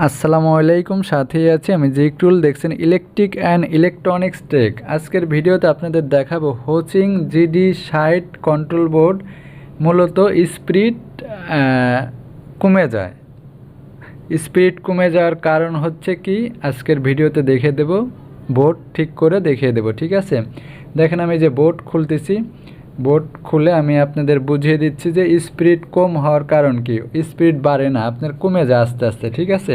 আসসালামু আলাইকুম, সাথেই আছি আমি জিকটুল দেখছেন ইলেকট্রিক অ্যান্ড ইলেকট্রনিক্স টেক। আজকের ভিডিওতে আপনাদের দেখাবো হোচিং জিডি সাইট কন্ট্রোল বোর্ড, মূলত স্পিড কমে যায়। স্পিড কমে যাওয়ার কারণ হচ্ছে কি? আজকের ভিডিওতে দেখে দেব, বোর্ড ঠিক করে দেখিয়ে দেব, ঠিক আছে? দেখেন আমি যে বোর্ড খুলতেছি বোর্ড খুলে আমি আপনাদের বুঝিয়ে দিচ্ছি যে স্পিড কম হওয়ার কারণ কি। স্পিড বাড়ে না, আপনার কমে যায় আস্তে আস্তে, ঠিক আছে?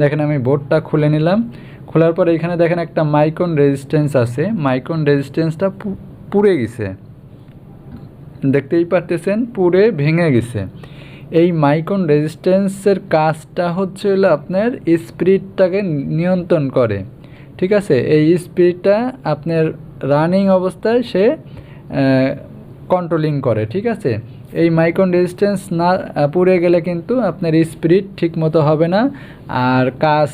দেখেন আমি বোর্ডটা খুলে নিলাম। খোলার পরে এখানে দেখেন একটা মাইক্রন রেজিস্ট্যান্স আছে। মাইক্রন রেজিস্ট্যান্সটা পুড়ে গেছে। দেখতেই পারতেছেন, পুড়ে ভেঙে গেছে। এই মাইক্রন রেজিস্ট্যান্সের কাজটা হচ্ছে হলো আপনার স্পিডটাকে নিয়ন্ত্রণ করে, ঠিক আছে? এই স্পিডটা আপনার রানিং অবস্থায় সে কন্ট্রোলিং করে, ঠিক আছে? এই মাইক্রন রেজিস্ট্যান্স না পুড়ে গেলে কিন্তু আপনার স্পিড ঠিক মতো হবে না আর কাজ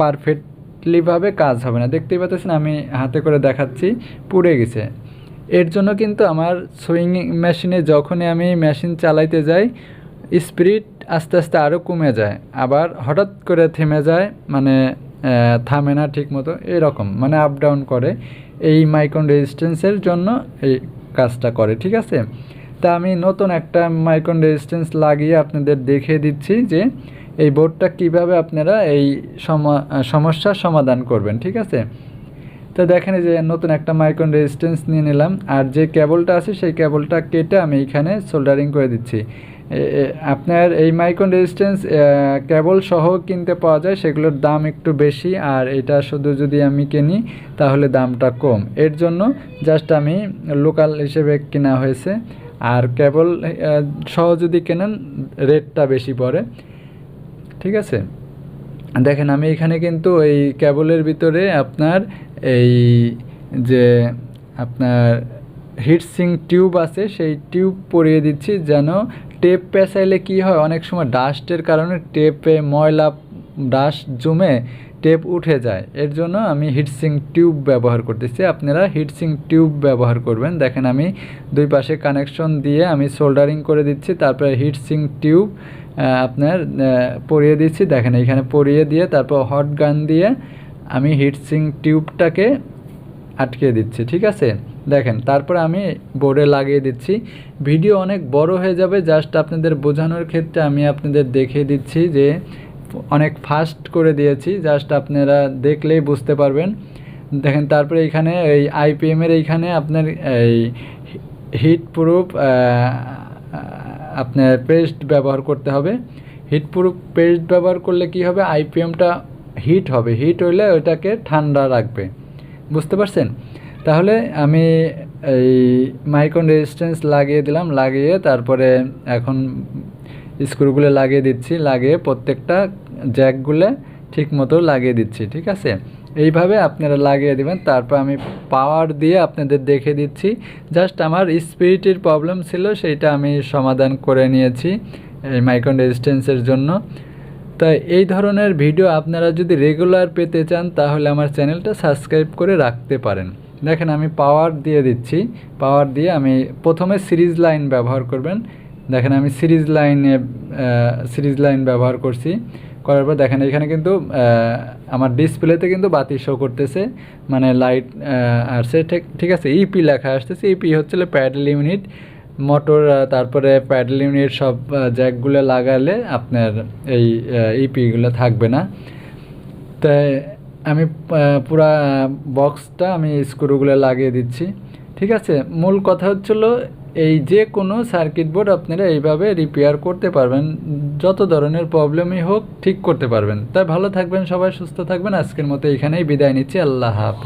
পারফেক্টলিভাবে কাজ হবে না। দেখতেই পাচ্ছেন আমি হাতে করে দেখাচ্ছি, পুড়ে গেছে। এর জন্য কিন্তু আমার সুইং মেশিনে যখনই আমি মেশিন চালাইতে যাই স্পিড আস্তে আস্তে আরও কমে যায়। আবার হঠাৎ করে থেমে যায় মানে থামে না ঠিক মতো এরকম মানে আপ ডাউন করে। এই মাইক্রন রেজিস্ট্যান্সের জন্য এই কাজটা করে, ঠিক আছে? তা আমি নতুন একটা মাইক্রন রেজিস্ট্যান্স লাগিয়ে আপনাদের দেখিয়ে দিচ্ছি যে এই বোর্ডটা কীভাবে আপনারা এই সমস্যার সমাধান করবেন, ঠিক আছে? তো দেখেন যে নতুন একটা মাইক্রন রেজিস্ট্যান্স নিয়ে নিলাম, আর যে কেবলটা আছে সেই কেবলটা কেটে আমি এখানে সোল্ডারিং করে দিচ্ছি। আপনার এই মাইক্রন রেজিস্ট্যান্স কেবল সহ কিনতে পাওয়া যায়, সেগুলোর দাম একটু বেশি, আর এটা শুধু যদি আমি কিনি, তাহলে দামটা কম। এর জন্য জাস্ট আমি লোকাল হিসেবে কেনা হয়েছে, আর কেবল সহ যদি কেনেন রেটটা বেশি পড়ে। ঠিক আছে? দেখেন, আমি এখানে কিন্তু এই কেবলের ভিতরে আপনার এই যে আপনার হিটসিং টিউব আছে, সেই টিউব পরিয়ে দিচ্ছি যেন টেপ পেঁচাইলে কি হয়? অনেক সময় ডাস্টের কারণে টেপে ময়লা ডাস্ট জমে টেপ উঠে যায়। এর জন্য আমি হিটসিং টিউব ব্যবহার করতেছি। আপনারা হিটসিং টিউব ব্যবহার করবেন। দেখেন আমি দুই পাশে কানেকশন দিয়ে আমি সোল্ডারিং করে দিচ্ছি। তারপরে হিটসিং টিউব আপনার পরিয়ে দিচ্ছি। দেখেন এখানে পরিয়ে দিয়ে তারপর হট গান দিয়ে আমি হিটসিং টিউবটাকে আটকে দিচ্ছি। ঠিক আছে? দেখেন, তারপর আমি বোর্ডে লাগিয়ে দিচ্ছি। ভিডিও অনেক বড় হয়ে যাবে জাস্ট আপনাদের বোঝানোর ক্ষেত্রে আমি আপনাদের দেখিয়ে দিচ্ছি যে অনেক ফাস্ট করে দিয়েছি জাস্ট আপনারা দেখলেই বুঝতে পারবেন। দেখেন, তারপরে এইখানে এই আইপিএমের এইখানে আপনার এই হিট প্রুফ আপনার পেস্ট ব্যবহার করতে হবে। হিট প্রুফ পেস্ট ব্যবহার করলে কি হবে? আইপিএমটা হিট হবে। হিট হইলে ওইটাকে ঠান্ডা রাখবে। বুঝতে পারছেন? তাহলে আমি এই মাইক্রন রেজিস্ট্যান্স লাগিয়ে দিলাম, লাগিয়ে তারপরে এখন স্ক্রুগুলো লাগিয়ে দিচ্ছি, লাগিয়ে প্রত্যেকটা জ্যাকগুলো ঠিক মতো লাগিয়ে দিচ্ছি, ঠিক আছে? এইভাবে আপনারা লাগিয়ে দেবেন, তারপর আমি পাওয়ার দিয়ে আপনাদের দেখে দিচ্ছি। জাস্ট আমার স্পিরিটের প্রবলেম ছিল, সেইটা আমি সমাধান করে নিয়েছি এই মাইক্রন রেজিস্ট্যান্সের জন্য। তাই এই ধরনের ভিডিও আপনারা যদি রেগুলার পেতে চান, তাহলে আমার চ্যানেলটা সাবস্ক্রাইব করে রাখতে পারেন। দেখেন আমি পাওয়ার দিয়ে দিচ্ছি। পাওয়ার দিয়ে আমি প্রথমে সিরিজ লাইন ব্যবহার করবেন। দেখেন আমি সিরিজ লাইনে সিরিজ লাইন ব্যবহার করছি। করার পর দেখেন এখানে কিন্তু আমার ডিসপ্লেতে কিন্তু বাতি শো করতেছে। মানে লাইট আসছে। ঠিক আছে ইপি লেখা আসতেছে। ইপি হচ্ছে প্যাডেল ইউনিট মোটর তারপরে প্যাডেল ইউনিট সব জ্যাকগুলো লাগালে আপনার এই ইপিগুলো থাকবে না। তাই আমি পুরা বক্সটা আমি স্ক্রুগুলো লাগিয়ে দিচ্ছি। ঠিক আছে? মূল কথা হচ্ছিল, এই যে কোনো সার্কিট বোর্ড আপনারা এইভাবে রিপেয়ার করতে পারবেন। যত ধরনের প্রবলেমই হোক, ঠিক করতে পারবেন। তাই ভালো থাকবেন সবাই, সুস্থ থাকবেন। আজকের মতো এখানেই বিদায় নিচ্ছি। আল্লাহ হাফেজ।